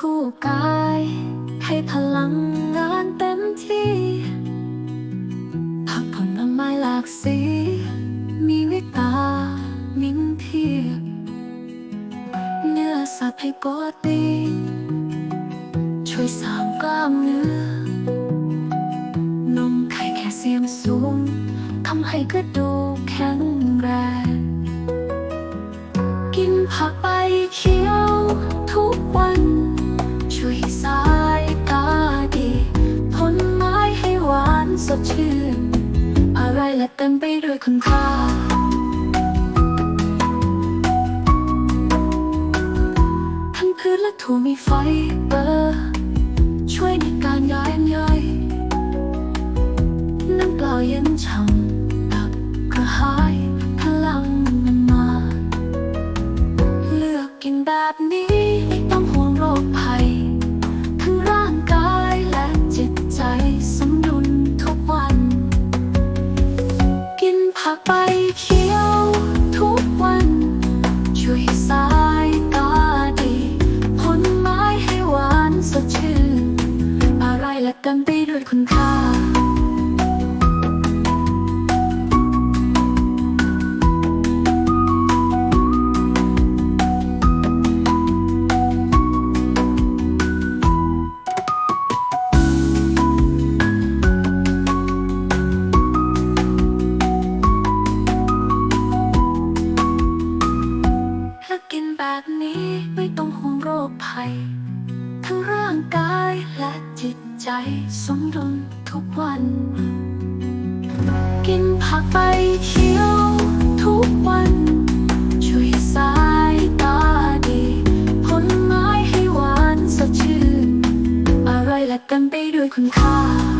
คู่กาย ให้พลังงานเต็มที่ ผักผลไม้หลากสี มีวิตามินเพียบเนื้อสัตว์ให้โปรตีนช่วยสร้างกล้ามเนื้อนมไข่แคลเซียมสูงทำให้กระดูกแข็งแรง กินผักใบเขียวทุกวัน สดชื่น อะไรและเต็มไปด้วยคุณค่า ทั้งพืชและถั่วมีไฟเบอร์ช่วยในการย้ายย่อย น้ำเปล่าเย็นช่ำตับกระหายพลังมันมา เลือกกินแบบนี้ ไม่ต้องห่วงโรคภัย กินผักใบเขียวทุกวัน ช่วยสายตาดีผลไม้ให้หวานสดชื่น อะไรละเต็มไปด้วยคุณค่า โรคภัย ทั้งร่างกายและจิตใจสมดุลทุกวัน กินผักใบเขียวทุกวันช่วยสายตาดีผลไม้ให้หวานสดชื่นอร่อยและเต็มไปด้วยคุณค่า